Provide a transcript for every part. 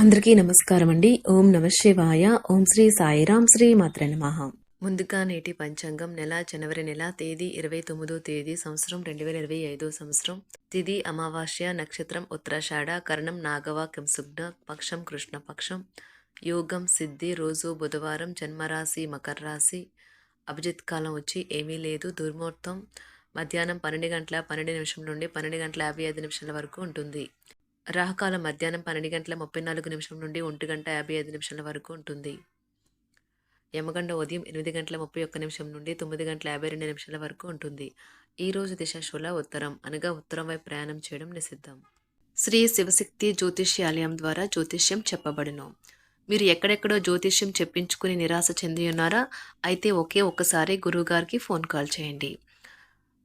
అందరికీ నమస్కారం అండి ఓం నమ శివాయ. ఓం శ్రీ సాయిరాం శ్రీ మాత్ర నమః. ముందుగా నేటి పంచాంగం నెల జనవరి నెల తేదీ ఇరవై తొమ్మిదో తేదీ సంవత్సరం రెండు వేల ఇరవై ఐదో సంవత్సరం. తిది అమావాస్య నక్షత్రం ఉత్తరాషాఢ కరణం నాగవ కింసుగ్న పక్షం కృష్ణ పక్షం. యోగం సిద్ధి రోజు బుధవారం జన్మరాశి మకర రాశి. అభిజిత్ కాలం వచ్చి ఏమీ లేదు. దుర్ముహూర్తం మధ్యాహ్నం పన్నెండు గంటల పన్నెండు నిమిషం నుండి పన్నెండు గంటల యాభై ఐదు నిమిషాల వరకు ఉంటుంది. రాహకాలం మధ్యాహ్నం పన్నెండు గంటల ముప్పై నాలుగు నిమిషం నుండి ఒంటి గంట యాభై ఐదు నిమిషాల వరకు ఉంటుంది. యమగండ ఉదయం ఎనిమిది గంటల ముప్పై ఒక్క నిమిషం నుండి తొమ్మిది గంటల యాభై రెండు నిమిషాల వరకు ఉంటుంది. ఈ రోజు దిశాశూల ఉత్తరం. అనగా ఉత్తరం వైపు ప్రయాణం చేయడం నిషిద్ధం. శ్రీ శివశక్తి జ్యోతిష్యాలయం ద్వారా జ్యోతిష్యం చెప్పబడును. మీరు ఎక్కడెక్కడో జ్యోతిష్యం చెప్పించుకుని నిరాశ చెంది ఉన్నారా? అయితే ఒకే ఒక్కసారి గురువుగారికి ఫోన్ కాల్ చేయండి.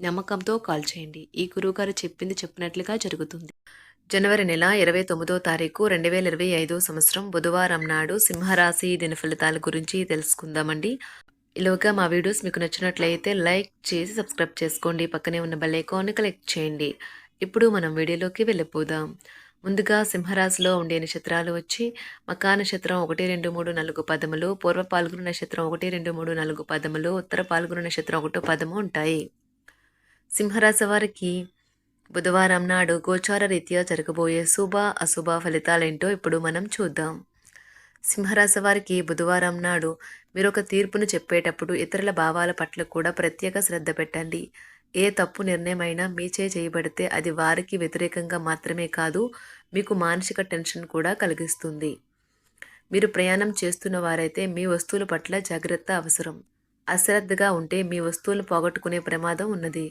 నమ్మకంతో కాల్ చేయండి. ఈ గురువుగారు చెప్పింది చెప్పినట్లుగా జరుగుతుంది. జనవరి నెల ఇరవై తొమ్మిదో తారీఖు రెండు వేల ఇరవై ఐదో సంవత్సరం బుధవారం నాడు సింహరాశి దిన ఫలితాల గురించి తెలుసుకుందామండి. ఇలాగా మా వీడియోస్ మీకు నచ్చినట్లయితే లైక్ చేసి సబ్స్క్రైబ్ చేసుకోండి. పక్కనే ఉన్న బెల్ ఐకాన్ని క్లిక్ చేయండి. ఇప్పుడు మనం వీడియోలోకి వెళ్ళిపోదాం. ముందుగా సింహరాశిలో ఉండే నక్షత్రాలు వచ్చి మకా నక్షత్రం ఒకటి రెండు మూడు నాలుగు పదములు పూర్వ పాల్గొన నక్షత్రం ఒకటి రెండు మూడు నాలుగు పదములు ఉత్తర పాల్గొన నక్షత్రం ఒకటో పదము ఉంటాయి. సింహరాశి వారికి బుధవారం నాడు గోచార రీత్యా జరగబోయే శుభ అశుభ ఫలితాలేంటో ఇప్పుడు మనం చూద్దాం. సింహరాశి వారికి బుధవారం నాడు మీరు ఒక తీర్పును చెప్పేటప్పుడు ఇతరుల భావాల పట్ల కూడా ప్రత్యేక శ్రద్ధ పెట్టండి. ఏ తప్పు నిర్ణయమైనా మీచే చేయబడితే అది వారికి వ్యతిరేకంగా మాత్రమే కాదు మీకు మానసిక టెన్షన్ కూడా కలిగిస్తుంది. మీరు ప్రయాణం చేస్తున్న వారైతే మీ వస్తువుల పట్ల జాగ్రత్త అవసరం. అశ్రద్ధగా ఉంటే మీ వస్తువులు పోగొట్టుకునే ప్రమాదం ఉన్నది.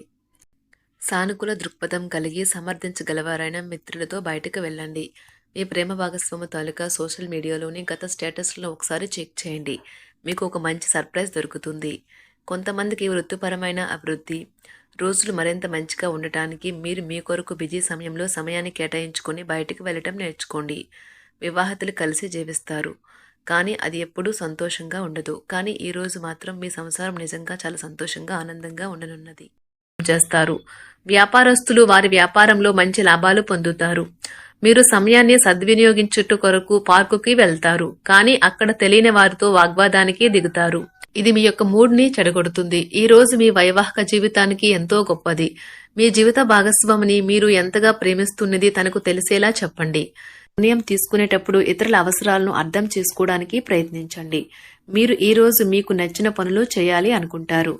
సానుకూల దృక్పథం కలిగి సమర్థించగలవారైన మిత్రులతో బయటకు వెళ్ళండి. మీ ప్రేమ భాగస్వామి తాలూకా సోషల్ మీడియాలోని గత స్టేటస్లో ఒకసారి చెక్ చేయండి. మీకు ఒక మంచి సర్ప్రైజ్ దొరుకుతుంది. కొంతమందికి వృత్తిపరమైన అభివృద్ధి రోజులు మరింత మంచిగా ఉండటానికి మీరు మీ కొరకు బిజీ సమయంలో సమయాన్ని కేటాయించుకొని బయటకు వెళ్ళటం నేర్చుకోండి. వివాహితులు కలిసి జీవిస్తారు. కానీ అది ఎప్పుడూ సంతోషంగా ఉండదు. కానీ ఈరోజు మాత్రం మీ సంసారం నిజంగా చాలా సంతోషంగా ఆనందంగా ఉండనున్నది. చేస్తారు. వ్యాపారస్తులు వారి వ్యాపారంలో మంచి లాభాలు పొందుతారు. మీరు సమయాన్ని సద్వినియోగించుట కొరకు పార్కుకి వెళ్తారు కానీ అక్కడ తెలియని వారితో వాగ్వాదానికి దిగుతారు. ఇది మీ యొక్క మూడ్ని చెడగొడుతుంది. ఈ రోజు మీ వైవాహిక జీవితానికి ఎంతో గొప్పది. మీ జీవిత భాగస్వామిని మీరు ఎంతగా ప్రేమిస్తున్నది తనకు తెలిసేలా చెప్పండి. నిర్ణయం తీసుకునేటప్పుడు ఇతరుల అవసరాలను అర్థం చేసుకోవడానికి ప్రయత్నించండి. మీరు ఈ రోజు మీకు నచ్చిన పనులు చేయాలి అనుకుంటారు.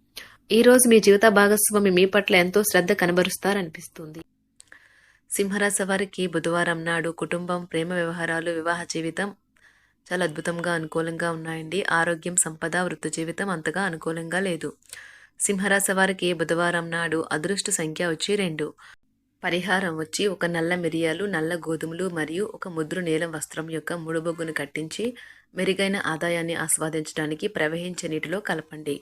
ఈ రోజు మీ జీవిత భాగస్వామి మీ పట్ల ఎంతో శ్రద్ధ కనబరుస్తారనిపిస్తుంది. సింహరాశి వారికి బుధవారం నాడు కుటుంబం ప్రేమ వ్యవహారాలు వివాహ జీవితం చాలా అద్భుతంగా అనుకూలంగా ఉన్నాయండి. ఆరోగ్యం సంపద వృత్తి జీవితం అంతగా అనుకూలంగా లేదు. సింహరాశి వారికి బుధవారం నాడు అదృష్ట సంఖ్య వచ్చి రెండు. పరిహారం వచ్చి ఒక నల్ల మిరియాలు నల్ల గోధుమలు మరియు ఒక ముద్రు నీలం వస్త్రం యొక్క ముడుబొగ్గును కట్టించి మెరుగైన ఆదాయాన్ని ఆస్వాదించడానికి ప్రవహించే నీటిలో కలపండి.